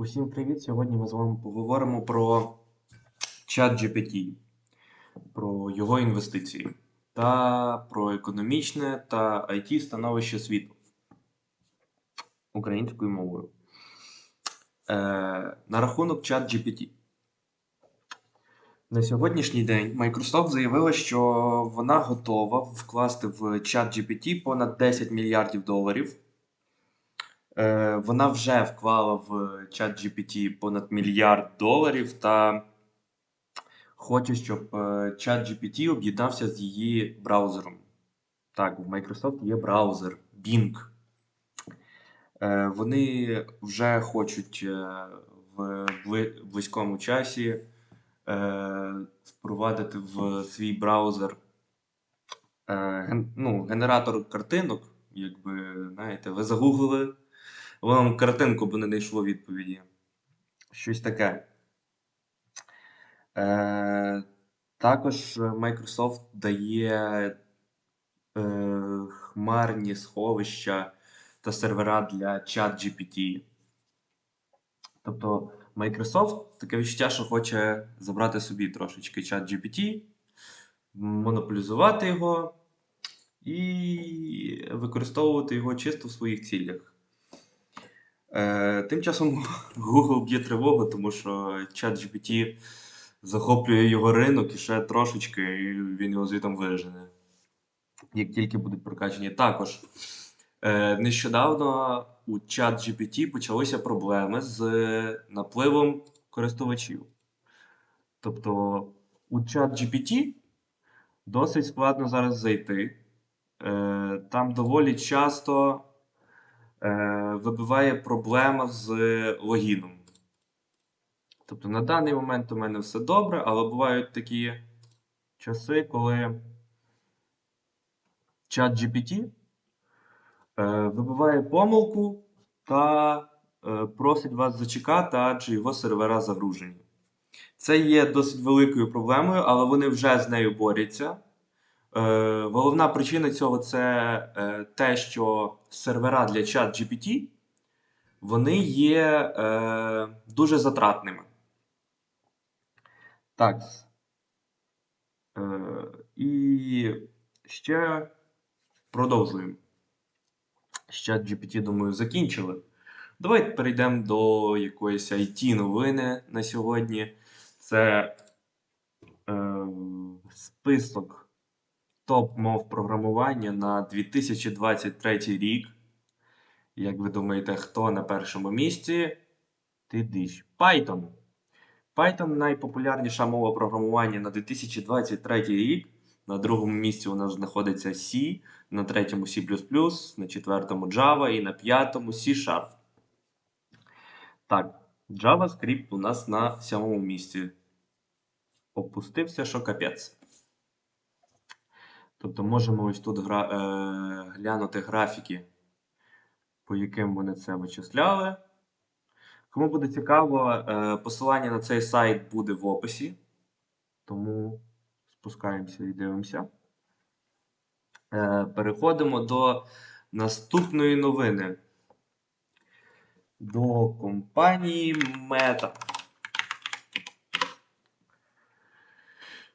Усім привіт! Сьогодні ми з вами поговоримо про ChatGPT, про його інвестиції та про економічне та IT становище світу українською мовою. Е, на рахунок ChatGPT. На сьогоднішній день Microsoft заявила, що вона готова вкласти в ChatGPT понад 10 мільярдів доларів. Е, Вона вже вклала в ChatGPT понад мільярд доларів та хоче, щоб е, ChatGPT об'єднався з її браузером. Так, в Microsoft є браузер Bing. Е, Вони вже хочуть в близькому часі впровадити в свій браузер ну, генератор картинок. Якби, знаєте, ви загуглили, вам картинку би не знайшло відповіді. Щось таке. Е, також Microsoft дає е, хмарні сховища та сервера для ChatGPT. Тобто Microsoft таке відчуття, що хоче забрати собі трошечки ChatGPT, монополізувати його і використовувати його чисто в своїх цілях. Е, тим часом Google б'є тривогу, тому що ChatGPT захоплює його ринок і ще трошечки, і він його звітом вижене. Як тільки будуть прокачені. Також е, нещодавно у ChatGPT почалися проблеми з напливом користувачів. Тобто у ChatGPT досить складно зараз зайти. Е, там доволі часто е, вибиває проблема з логіном. Тобто на даний момент у мене все добре, але бувають такі часи, коли ChatGPT е, вибиває помилку та е, просить вас зачекати, адже його сервера загружені. Це є досить великою проблемою, але вони вже з нею борються. Е, головна причина цього це е, те, що сервера для ChatGPT вони є е, дуже затратними. Так. І ще продовжуємо. З ChatGPT, думаю, закінчили. Давайте перейдемо до якоїсь IT новини на сьогодні. Це е, список топ мов програмування на 2023 рік. Як ви думаєте, хто на першому місці? Ти диш. Python. Python найпопулярніша мова програмування на 2023 рік. На другому місці у нас знаходиться C, на третьому C, на четвертому Java і на п'ятому C Sharp. Так, JavaScript у нас на сьомому місці. Опустився, що капець. Тобто можемо ось тут гра, е, глянути графіки, по яким вони це вичисляли. Кому буде цікаво, е, посилання на цей сайт буде в описі. Тому спускаємося і дивимося. Е, переходимо до наступної новини. До компанії Meta.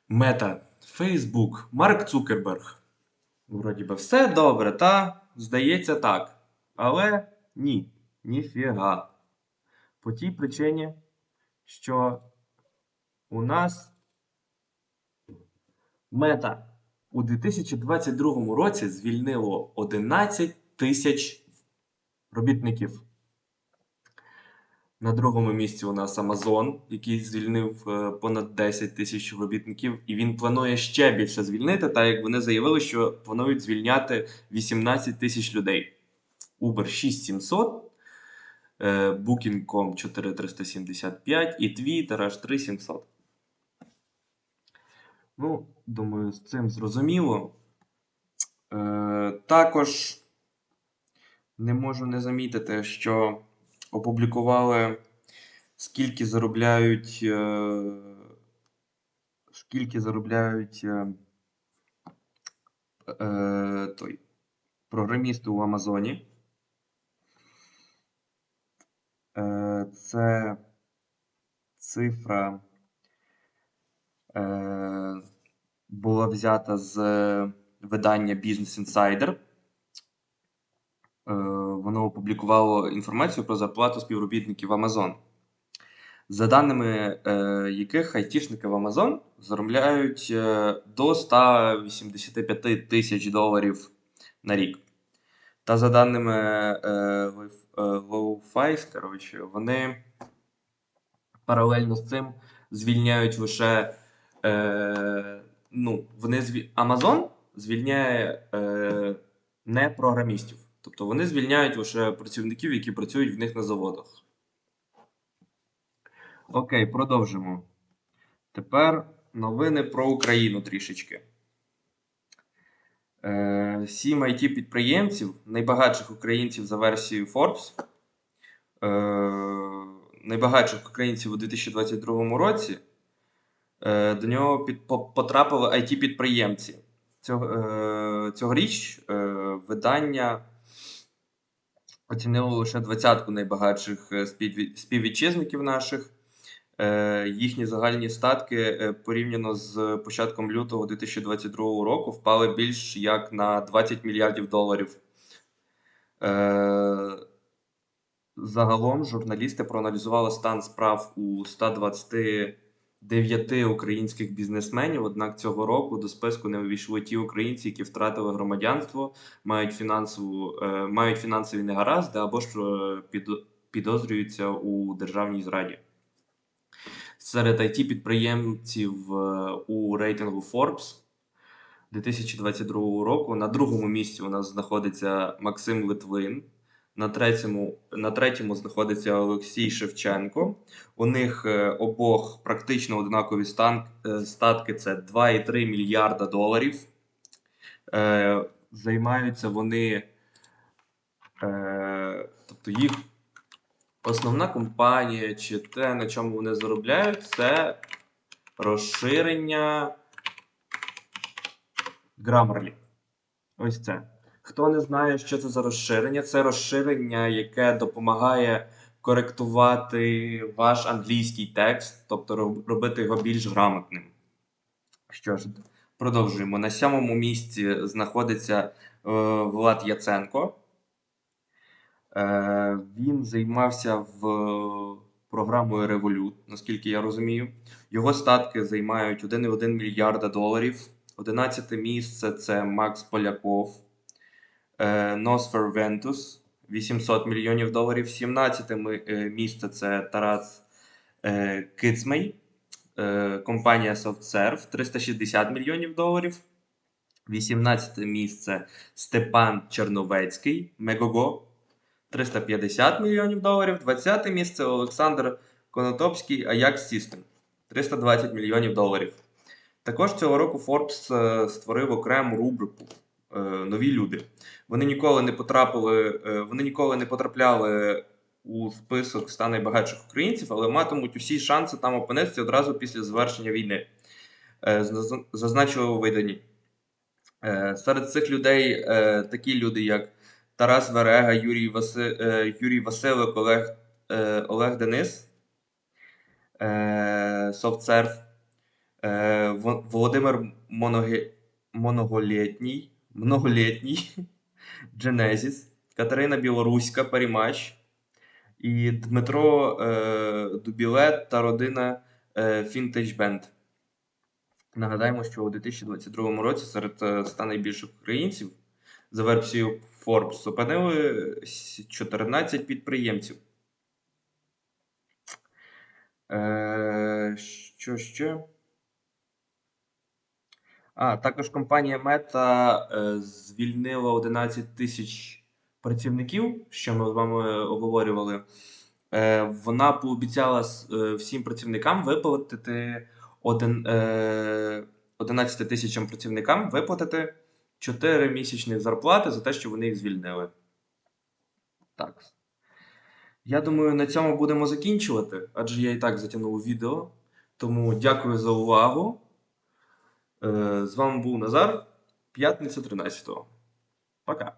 Мета. Facebook. Марк Цукерберг. Вроді би, все добре, та? Здається так. Але ні. Ніфіга. По тій причині, що у нас мета у 2022 році звільнило 11 тисяч робітників. На другому місці у нас Amazon, який звільнив е, понад 10 тисяч робітників, і він планує ще більше звільнити, так як вони заявили, що планують звільняти 18 тисяч людей. Uber 6700, е, Booking.com 4375 і Twitter аж 3700. Ну, думаю, з цим зрозуміло. Е, також не можу не замітити, що опублікували, скільки заробляють, е, скільки заробляють е, е, той, програмісти у Амазоні. Це цифра була взята з видання Business Insider. Воно опублікувало інформацію про зарплату співробітників Amazon. За даними е, яких айтішники в Amazon заробляють е, до 185 тисяч доларів на рік. Та за даними Лоуф- е, Lowfice, коротше, вони паралельно з цим звільняють лише. Ну, вони. Amazon звільняє е, не програмістів. Тобто вони звільняють лише працівників, які працюють в них на заводах. Окей, продовжимо. Тепер новини про Україну трішечки. Е, Сім it підприємців, найбагатших українців за версією Forbes, е, найбагатших українців у 2022 році, е, до нього потрапили it підприємці. Цього, цьогоріч видання оцінило лише двадцятку найбагатших е, співвітчизників наших. Е, Їхні загальні статки е, порівняно з початком лютого 2022 року впали більш як на 20 мільярдів доларів. Загалом журналісти проаналізували стан справ у 129 українських бізнесменів. Однак цього року до списку не увійшли ті українці, які втратили громадянство, мають фінансову, е, мають фінансові негаразди або ж е, під- підозрюються у державній зраді. Серед it підприємців е, у рейтингу Forbes 2022 року на другому місці у нас знаходиться Максим Литвин. На третьому, на третьому знаходиться Олексій Шевченко. У них е, обох практично однакові е, статки це 2,3 мільярда доларів. Е, займаються вони, е, тобто їх основна компанія чи те, на чому вони заробляють, це розширення Grammarly. Ось це. Хто не знає, що це за розширення, це розширення, яке допомагає коректувати ваш англійський текст, тобто робити його більш грамотним. Що ж, продовжуємо. На сьомому місці знаходиться е, Влад Яценко. Е, він займався в програмою Revolut, наскільки я розумію. Його статки займають 1,1 мільярда доларів. 11 місце це Макс Поляков. Е, Nosfer Ventus 800 мільйонів доларів. 17 е, місце це Тарас е, Кицмей. Компанія SoftServe 360 мільйонів доларів. 18 місце Степан Черновецький, Megogo 350 мільйонів доларів. 20 місце Олександр Конотопський, Ajax System 320 мільйонів доларів. Також цього року Forbes створив окрему рубрику Нові люди. Вони ніколи не потрапили, е, вони ніколи не потрапляли у список 100 найбагатших українців, але матимуть усі шанси там опинитися одразу після завершення війни. Е, Зазначили у виданні. Е, Серед цих людей е, такі люди, як Тарас Верега, Юрій, Васи... е, Юрій Василик, Олег, е, Олег Денис, е, е, Во- Володимир Моноге... Многолетній, Genesis, Катерина Білоруська, Парімач і Дмитро е, Дубілет та родина е, Vintage Band. Нагадаємо, що у 2022 році серед е, 100 найбільших українців за версією Forbes опинили 14 підприємців. Е, що ще? А, також компанія е, звільнила 11 тисяч працівників, що ми з вами оговорювали. Е, вона пообіцяла е, всім працівникам виплатити е, 11 тисячам працівникам виплатити 4 місячних зарплати за те, що вони їх звільнили. Так. Я думаю, на цьому будемо закінчувати, адже я і так затягнув відео. Тому дякую за увагу. Е, З вами був Назар, п'ятниця 13-го. Пока.